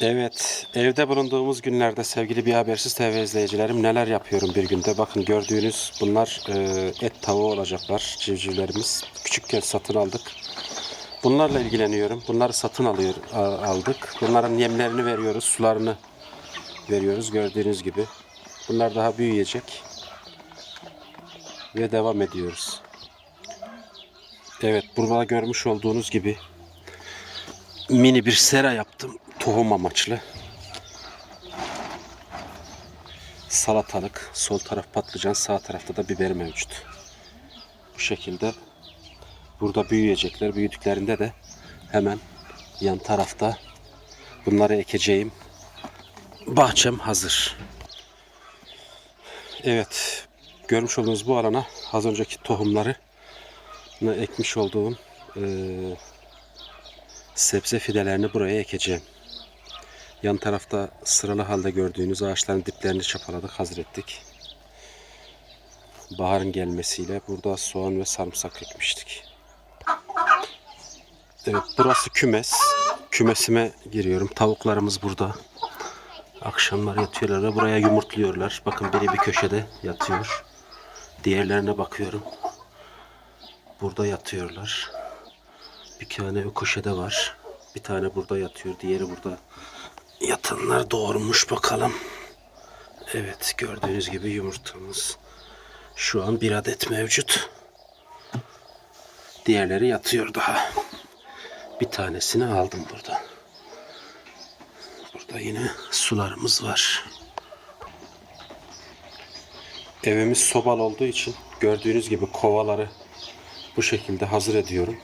Evet, evde bulunduğumuz günlerde sevgili bir habersiz TV izleyicilerim neler yapıyorum bir günde. Bakın gördüğünüz bunlar e, et tavuğu olacaklar civcivlerimiz. Küçükken satın aldık. Bunlarla ilgileniyorum. Bunları satın alıyor aldık. Bunların yemlerini veriyoruz, sularını veriyoruz gördüğünüz gibi. Bunlar daha büyüyecek ve devam ediyoruz. Evet, burada görmüş olduğunuz gibi mini bir sera yaptım tohum amaçlı. Salatalık, sol taraf patlıcan, sağ tarafta da biber mevcut. Bu şekilde burada büyüyecekler. Büyüdüklerinde de hemen yan tarafta bunları ekeceğim. Bahçem hazır. Evet, görmüş olduğunuz bu alana az önceki tohumları ekmiş olduğum eee sebze fidelerini buraya ekeceğim. Yan tarafta sıralı halde gördüğünüz ağaçların diplerini çapaladık, hazır ettik. Baharın gelmesiyle burada soğan ve sarımsak ekmiştik. Evet, burası kümes. Kümesime giriyorum. Tavuklarımız burada. Akşamlar yatıyorlar ve buraya yumurtluyorlar. Bakın biri bir köşede yatıyor. Diğerlerine bakıyorum. Burada yatıyorlar. Bir tane o köşede var. Bir tane burada yatıyor. Diğeri burada. Yatanlar doğurmuş bakalım. Evet gördüğünüz gibi yumurtamız şu an bir adet mevcut. Diğerleri yatıyor daha. Bir tanesini aldım burada. Burada yine sularımız var. Evimiz sobalı olduğu için gördüğünüz gibi kovaları bu şekilde hazır ediyorum.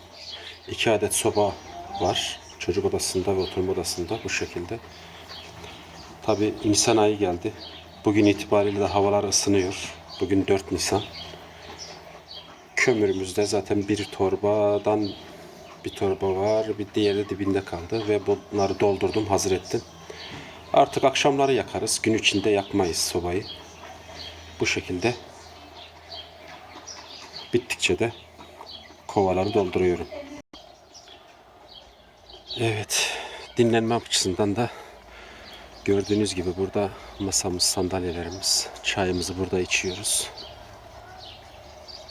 İki adet soba var. Çocuk odasında ve oturma odasında bu şekilde. Tabi Nisan ayı geldi. Bugün itibariyle de havalar ısınıyor. Bugün 4 Nisan. Kömürümüzde zaten bir torbadan bir torba var. Bir diğeri dibinde kaldı ve bunları doldurdum, hazır ettim. Artık akşamları yakarız. Gün içinde yakmayız sobayı. Bu şekilde bittikçe de kovaları dolduruyorum. Evet, dinlenme açısından da gördüğünüz gibi burada masamız, sandalyelerimiz, çayımızı burada içiyoruz.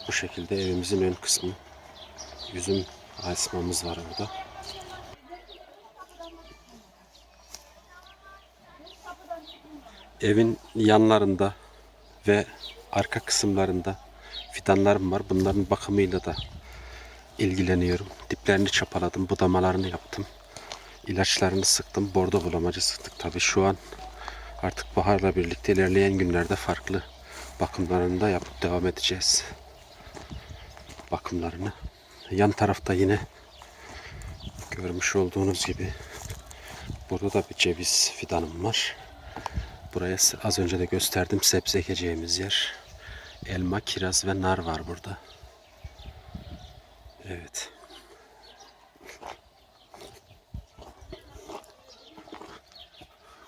Bu şekilde evimizin ön kısmı. Yüzüm asmamız var burada. Evin yanlarında ve arka kısımlarında fidanlarım var. Bunların bakımıyla da ilgileniyorum. Diplerini çapaladım, budamalarını yaptım. İlaçlarını sıktım, bordo bulamacı sıktık. Tabii şu an artık baharla birlikte ilerleyen günlerde farklı bakımlarını da yapıp devam edeceğiz. Bakımlarını. Yan tarafta yine görmüş olduğunuz gibi burada da bir ceviz fidanım var. Buraya az önce de gösterdim sebze ekeceğimiz yer. Elma, kiraz ve nar var burada. Evet.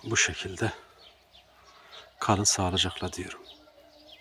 Bu şekilde kalın sağlıcakla diyorum.